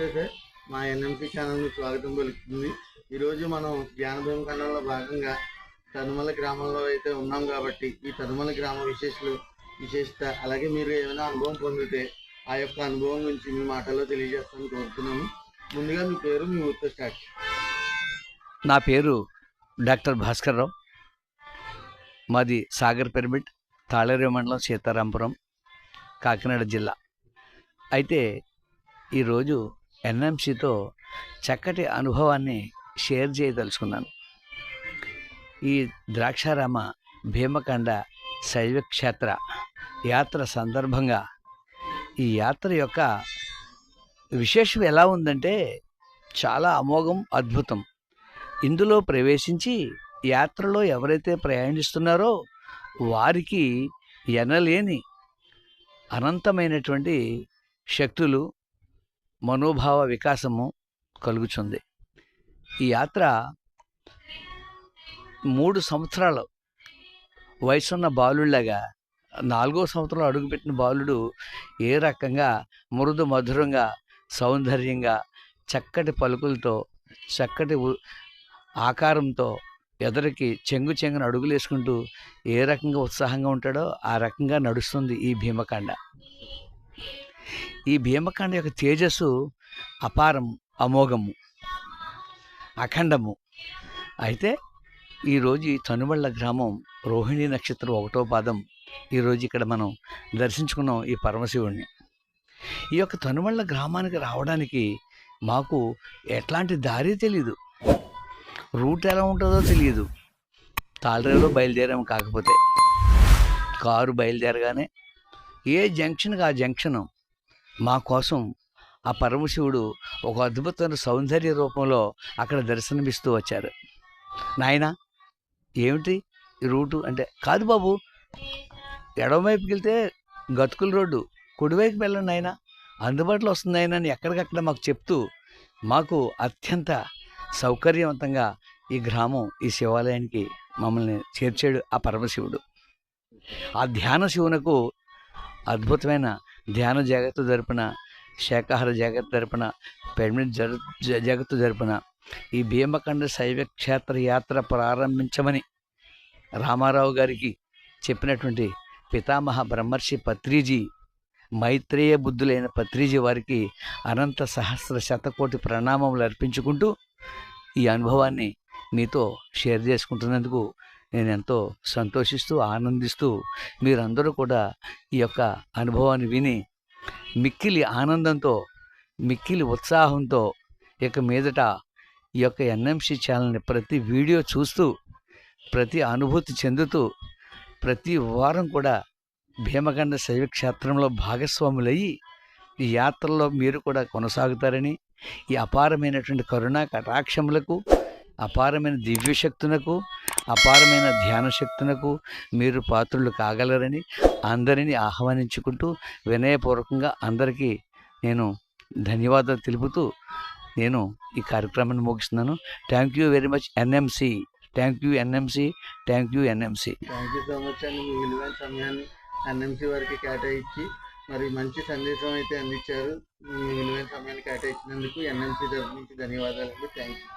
నమస్తే సార్ మా ఎన్ఎంసీ ఛానల్కి స్వాగతం పలుకుతుంది. ఈరోజు మనం జ్ఞానభూమి ఖండంలో భాగంగా తనుమల గ్రామంలో అయితే ఉన్నాం కాబట్టి ఈ తనుమల గ్రామ విశేషాలు విశేషత అలాగే మీరు ఏమైనా అనుభవం పొందితే ఆ యొక్క అనుభవం గురించి మీ మాటల్లో తెలియజేస్తాను కోరుతున్నాను ముందుగా మీ పేరు మీ ఊరితో స్టార్ట్ నా పేరు డాక్టర్ భాస్కర్ రావు. మాది సాగర్ పిరమిడ్ తాళేరు మండలం సీతారాంపురం కాకినాడ జిల్లా. అయితే ఈరోజు ఎన్ఎంసితో చక్కటి అనుభవాన్ని షేర్ చేయదలుచుకున్నాను. ఈ ద్రాక్షారామ భీమకండ శైవక్షేత్ర యాత్ర సందర్భంగా ఈ యాత్ర యొక్క విశేషం ఎలా ఉందంటే చాలా అమోఘం అద్భుతం. ఇందులో ప్రవేశించి యాత్రలో ఎవరైతే ప్రయాణిస్తున్నారో వారికి ఎనలేని అనంతమైనటువంటి శక్తులు మనోభావ వికాసము కలుగుతుంది ఈ యాత్ర మూడు సంవత్సరాలు వయసున్న బాలుళ్ళగా నాలుగో సంవత్సరం అడుగుపెట్టిన బాలుడు ఏ రకంగా మృదు మధురంగా సౌందర్యంగా చక్కటి పలుకులతో చక్కటి ఆకారంతో ఎదరికి చెంగు చెంగున అడుగులేసుకుంటూ ఏ రకంగా ఉత్సాహంగా ఉంటాడో ఆ రకంగా నడుస్తుంది ఈ భీమకాండ. ఈ భీమకాండ యొక్క తేజస్సు అపారం అమోఘము అఖండము. అయితే ఈరోజు ఈ తనుబళ్ళ గ్రామం రోహిణి నక్షత్రం ఒకటో పాదం ఈరోజు ఇక్కడ మనం దర్శించుకున్నాం ఈ పరమశివుణ్ణి. ఈ యొక్క తనుమళ్ళ గ్రామానికి రావడానికి మాకు ఎట్లాంటి దారి తెలియదు రూట్ ఎలా ఉంటుందో తెలియదు తాళరేలో బయలుదేరాము కాకపోతే. కారు బయలుదేరగానే ఏ జంక్షన్కి ఆ జంక్షన్ మా కోసం ఆ పరమశివుడు ఒక అద్భుతమైన సౌందర్య రూపంలో అక్కడ దర్శనమిస్తూ వచ్చారు. నాయన ఏమిటి ఈ రూటు? అంటే కాదు బాబు ఎడమవైపుకి వెళ్తే గతుకుల రోడ్డు కుడివైపు వెళ్ళండి ఆయన అందుబాటులో వస్తుంది ఆయన అని ఎక్కడికక్కడ మాకు చెప్తూ మాకు అత్యంత సౌకర్యవంతంగా ఈ గ్రామం ఈ శివాలయానికి మమ్మల్ని చేర్చాడు ఆ పరమశివుడు. ఆ ధ్యాన శివునకు అద్భుతమైన ధ్యాన జాగ్రత్త జరిపిన శాకాహార జాగ్రత్త జరిపిన పెర్మినెంట్ జరు జ- జగత్తు జరిపిన ఈ భీమకండ శైవ క్షేత్ర యాత్ర ప్రారంభించమని రామారావు గారికి చెప్పినటువంటి పితామహ బ్రహ్మర్షి పత్రిజీ మైత్రేయ బుద్ధులైన పత్రిజీ వారికి అనంత సహస్ర శతకోటి ప్రణామములు అర్పించుకుంటూ ఈ అనుభవాన్ని మీతో షేర్ చేసుకుంటున్నందుకు నేను ఎంతో సంతోషిస్తూ ఆనందిస్తూ మీరందరూ కూడా ఈ యొక్క అనుభవాన్ని విని మిక్కిలి ఆనందంతో మిక్కిలి ఉత్సాహంతో ఇక మీదట ఈ యొక్క ఎన్ఎంసి ఛానల్ని ప్రతి వీడియో చూస్తూ ప్రతి అనుభూతి చెందుతూ ప్రతి వారం కూడా భీమగండ శైవ క్షేత్రంలో భాగస్వాములయ్యి ఈ యాత్రలో మీరు కూడా కొనసాగుతారని ఈ అపారమైనటువంటి కరుణా కటాక్షములకు అపారమైన దివ్యశక్తులకు అపారమైన ధ్యాన శక్తునకు మీరు పాత్రులు కాగలరని అందరినీ ఆహ్వానించుకుంటూ వినయపూర్వకంగా అందరికీ నేను ధన్యవాదాలు తెలుపుతూ నేను ఈ కార్యక్రమాన్ని ముగిస్తున్నాను. Thank you very much NMC thank you NMC thank you NMC thank you so much అండి మీ విలువైన సమయాన్ని ఎన్ఎంసి వారికి కేటాయించి మరి మంచి సందేశం అయితే అందించారు. మీ విలువైన సమయాన్ని కేటాయించినందుకు ఎన్ఎంసి తరఫు నుంచి ధన్యవాదాలు థ్యాంక్ యూ